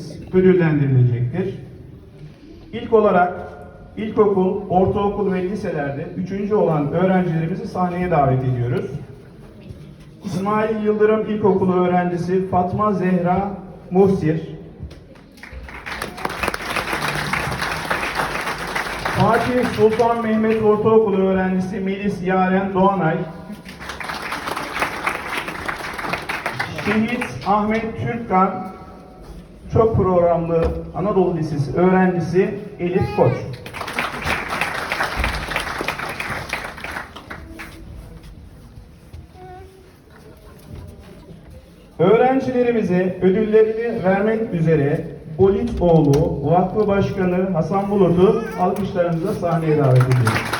öğrencilerimiz ödüllendirilecektir. İlk olarak ilkokul, ortaokul ve liselerde üçüncü olan öğrencilerimizi sahneye davet ediyoruz. İsmail Yıldırım İlkokulu öğrencisi Fatma Zehra Muhsir. Fatih Sultan Mehmet Ortaokulu öğrencisi Melis Yaren Doğanay. Şehit Ahmet Türkkan çok programlı Anadolu Lisesi öğrencisi Elif Koç. Öğrencilerimize ödüllerini vermek üzere Bolitoğlu Vakfı Başkanı Hasan Bulut'u alkışlarınızla sahneye davet ediyoruz.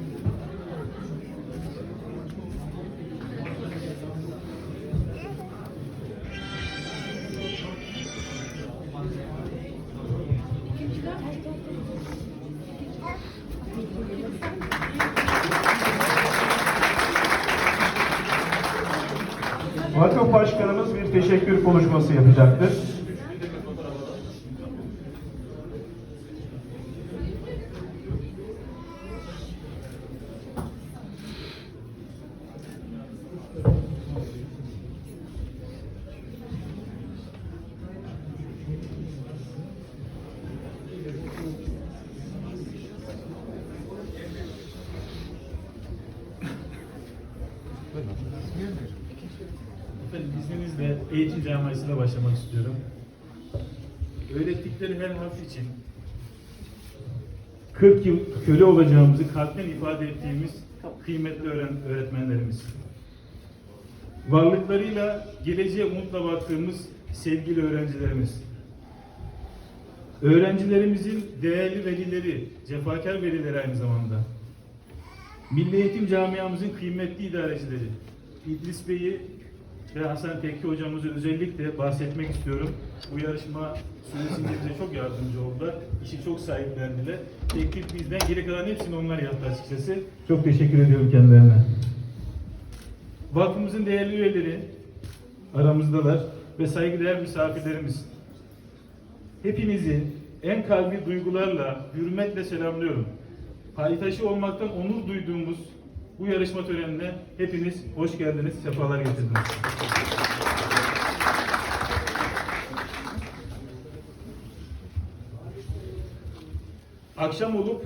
Vakıf Başkanımız bir teşekkür konuşması yapacaktır. Efendim izninizle eğitim camiasına başlamak istiyorum. Öğrettikleri her harf için 40 yıl köle olacağımızı kalpten ifade ettiğimiz kıymetli öğren öğretmenlerimiz. Varlıklarıyla geleceğe umutla baktığımız sevgili öğrencilerimiz. Öğrencilerimizin değerli velileri, cefakar velileri aynı zamanda. Milli Eğitim Camiamızın kıymetli idarecileri, İdris Bey'i ve Hasan Tekki hocamızı özellikle bahsetmek istiyorum. Bu yarışma süresince bize çok yardımcı oldular. İşi çok sahiplendiler. Teklif bizden, geri kalan hepsini onlar yaptı açıkçası. Çok teşekkür ediyorum kendilerine. Vakfımızın değerli üyeleri aramızdalar ve saygıdeğer misafirlerimiz. Hepinizi en kalbi duygularla, hürmetle selamlıyorum. Paytaşı olmaktan onur duyduğumuz bu yarışma törenine hepiniz hoş geldiniz, sefalar getirdiniz. Akşam olup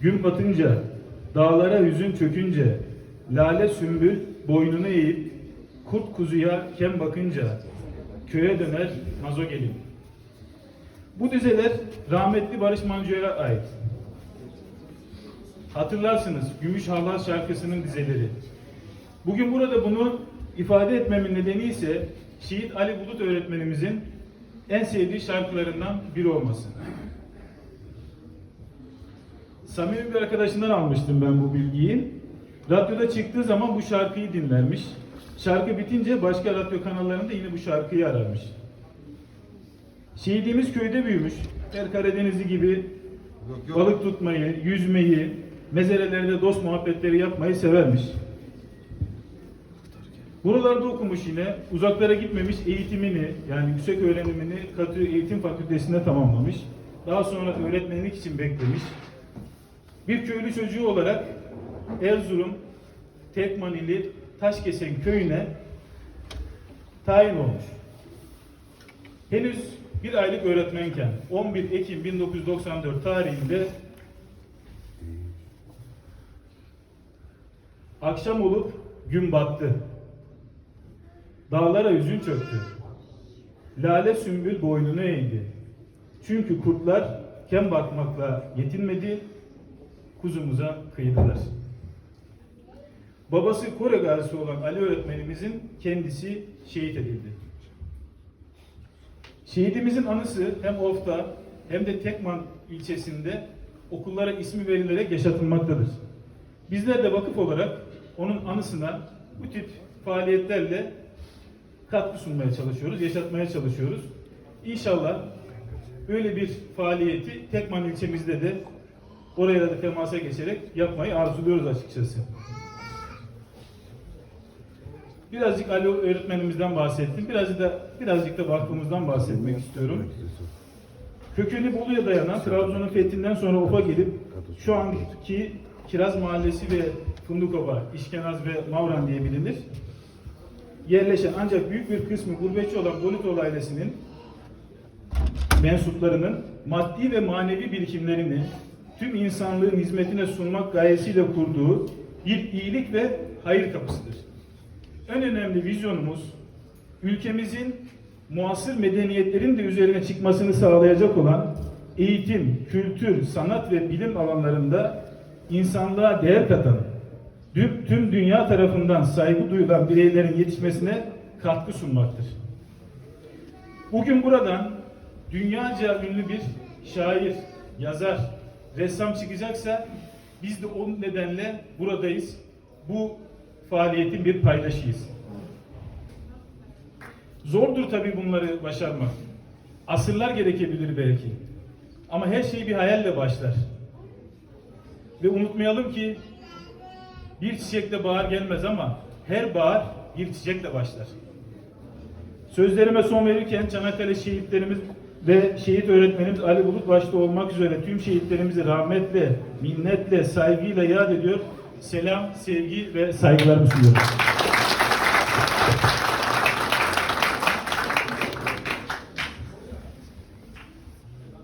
gün batınca, dağlara hüzün çökünce, lale sümbül boynunu eğip, kurt kuzuya kem bakınca, köye döner nazo gelin. Bu dizeler rahmetli Barış Manço'ya ait. Hatırlarsınız Gümüş Hallar şarkısının dizeleri. Bugün burada bunu ifade etmemin nedeni ise Şehit Ali Bulut öğretmenimizin en sevdiği şarkılarından biri olması. Samimi bir arkadaşından almıştım ben bu bilgiyi. Radyoda çıktığı zaman bu şarkıyı dinlermiş. Şarkı bitince başka radyo kanallarında yine bu şarkıyı ararmış. Şehidimiz köyde büyümüş. Her Karadenizli gibi balık tutmayı, yüzmeyi, mezarelerde dost muhabbetleri yapmayı severmiş. Buralarda okumuş yine, uzaklara gitmemiş, eğitimini yani yüksek öğrenimini Katı Eğitim Fakültesi'nde tamamlamış. Daha sonra öğretmenlik için beklemiş. Bir köylü çocuğu olarak Erzurum Tekmanili Taşkesen köyüne tayin olmuş. Henüz bir aylık öğretmenken 11 Ekim 1994 tarihinde akşam olup gün battı. Dağlara hüzün çöktü. Lale sümbül boynunu eğdi. Çünkü kurtlar kem bakmakla yetinmedi, kuzumuza kıydılar. Babası Kore gazisi olan Ali öğretmenimizin kendisi şehit edildi. Şehidimizin anısı hem Of'ta hem de Tekman ilçesinde okullara ismi verilerek yaşatılmaktadır. Bizler de vakıf olarak onun anısına bu tip faaliyetlerle katkı sunmaya çalışıyoruz, yaşatmaya çalışıyoruz. İnşallah böyle bir faaliyeti Tekman ilçemizde de oraya da temasa geçerek yapmayı arzuluyoruz açıkçası. Birazcık Ali öğretmenimizden bahsettim. Birazcık da birazcık da vakfımızdan bahsetmek istiyorum. Kökeni Bolu'ya dayanan Trabzon'un fethinden sonra Of'a gelip şu anki Kiraz Mahallesi ve Fındıkova, İşkenaz ve Mavran diye bilinir. Yerleşen ancak büyük bir kısmı gurbetçi olan Bolitol ailesinin mensuplarının maddi ve manevi birikimlerini tüm insanlığın hizmetine sunmak gayesiyle kurduğu bir iyilik ve hayır kapısıdır. En önemli vizyonumuz ülkemizin muasır medeniyetlerin de üzerine çıkmasını sağlayacak olan eğitim, kültür, sanat ve bilim alanlarında insanlığa değer katan, tüm, dünya tarafından saygı duyulan bireylerin yetişmesine katkı sunmaktır. Bugün buradan dünyaca ünlü bir şair, yazar, ressam çıkacaksa biz de o nedenle buradayız. Bu faaliyetin bir paydaşıyız. Zordur tabii bunları başarmak. Asırlar gerekebilir belki. Ama her şey bir hayalle başlar. Ve unutmayalım ki bir çiçekle bahar gelmez ama her bahar bir çiçekle başlar. Sözlerime son verirken Çanakkale şehitlerimiz ve şehit öğretmenimiz Ali Bulut başta olmak üzere tüm şehitlerimizi rahmetle, minnetle, saygıyla yad ediyor. Selam, sevgi ve saygılarımı sunuyorum.